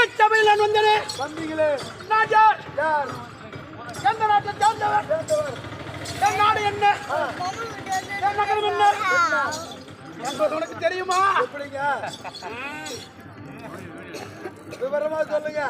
இச்சபையில் நான் வந்தேனே? வந்தீங்களே. நான் யார்? யார்? எந்த நாட்டை சேர்ந்தவர்? என் நாடு என்ன? என் நகரம் என்ன? உனக்கு தெரியுமா? எப்படிங்க? விவரமா சொல்லுங்க.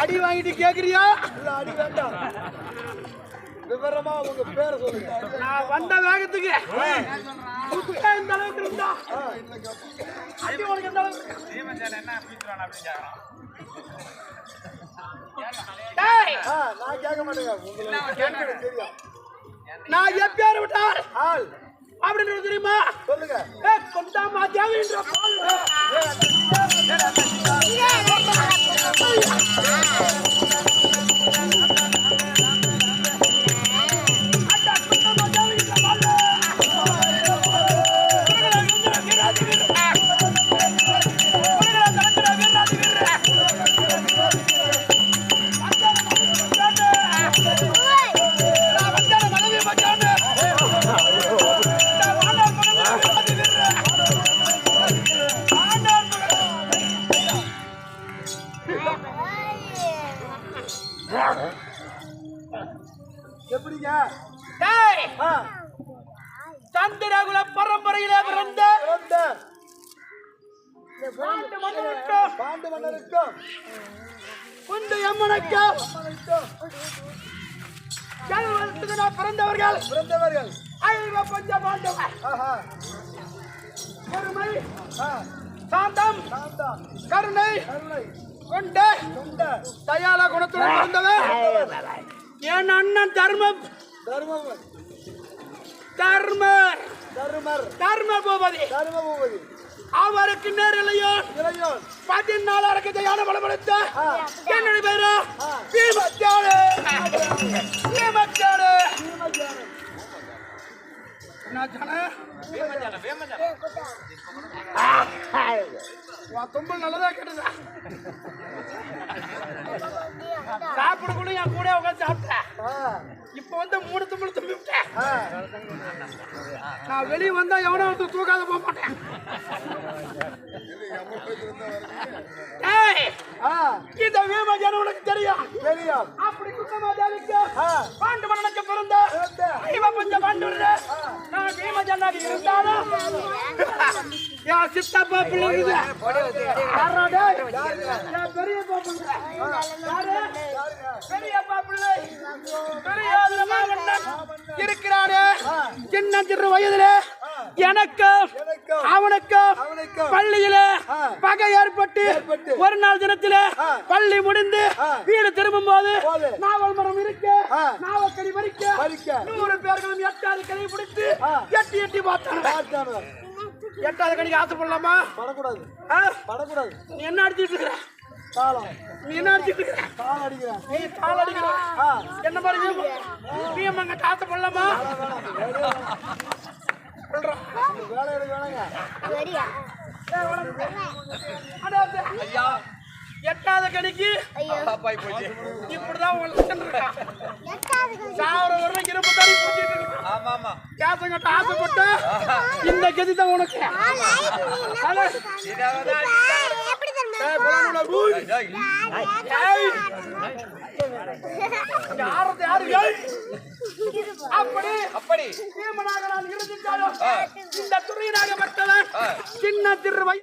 அடி வாங்கிட்டு கேக்குறியா? இல்ல அடி வேண்டாம். விவரமா உங்க பேரை சொல்லுங்க. நான் வந்த வேகத்துக்கு. இந்த அளவுக்கு இருந்தா அடி உனக்கு எந்த அளவுக்கு நான் கேட்க மாட்டேங்க. உங்களுக்கு கேட்கறது தெரியும் நான் எப்பயார் விட்டார் ஆள். அப்படின்னு தெரியுமா? சொல்லுங்க. தேவைன்ற எப்படிங்க? சந்திரகுல பரம்பரையிலே பிறந்த பிறந்த பாண்டு மன்னருக்கும் குண்டு எம்மனுக்கும் நான் பிறந்தவர்கள். பிறந்தவர்கள். ஐவ பஞ்ச பாண்டவர் ஆஹா. பொறுமை ஆ, சாந்தம் சாந்தம். கருணை. கருணை. கொண்ட கொண்ட தயால குணத்துடன் பிறந்தவர். என் அண்ணன் தர்மம். தர்மபுரி தர்ம தருமர். தர்ம பூபதி தருமபுரி அவருக்கு நேரிலையும் இளையோன் பதினாலாயிரக்கு தயான பலப்படுத்த. என்னுடைய பேரு? ஆ. பீமச்சாடு. பீமச்சாடு. சீமஜானன். தும்பல் நல்லதா கேட்டதா? சாப்பிடக்குள்ள என் கூட உட்காந்து சாப்பிட்டேன் இப்ப வந்து மூணு தும்பல் தும்பி விட்டேன் நான் வெளியே வந்தா எவனோ ஒருத்தர் தூக்காத போக மாட்டேன். இந்த வீமஜான உனக்கு தெரியும். தெரியும். அப்படி குண்டமாதாவிக்கு ஆ, பாண்டு மன்னனுக்கு பிறந்த. கொஞ்சம் பாண்டு நான் வீமஜானாக இருந்தாலும். சித்தப்பா பிள்ளைங்க பெரியப்பா பிள்ளை. பெரியப்பா பிள்ளை. பெரியாதுல மாமன்னன் இருக்கிறானே சின்ன சிறு வயதுல எனக்கும் அவனுக்கும் அவனுக்கும் பள்ளியில. பகை ஏற்பட்டு. ஒரு நாள் தினத்தில. பள்ளி முடிந்து. வீடு திரும்பும் போது. நாவல் மரம் இருக்க ஆ. நாவல் கடி பறிக்க. நூறு பேர்களும் எட்டாவது கனி பிடித்து. எட்டி எட்டி பார்த்தாங்க. எட்டாவது கனிக்கு ஆசைப்படலாமா படக்கூடாது. ஆ? படக்கூடாது. நீ என்ன அடிச்சிட்டு இருக்கிற தாளம். நீ என்ன அடிச்சிட்டு இருக்கிற தாளம் அடிக்கிறேன். நீ தாள் அடிக்கிற ஆ, என்ன மாதிரி வீமங்க ஆசைப்படலாமா சொல்றோம் வேலை எடுக்க வேணாங்க ஐயா. எட்டாவது கணிக்கு இப்படிதான் உங்க லட்சம் இருக்கா? சாவர வரல இரும்பு ஆமா ஆமா ஆசைப்பட்ட இந்த கதி தான் உனக்கு. அப்படி அப்படி பீமனாக நான் இருந்துட்டாலும் இந்த துறையினாக பட்டவன் சின்ன திருவை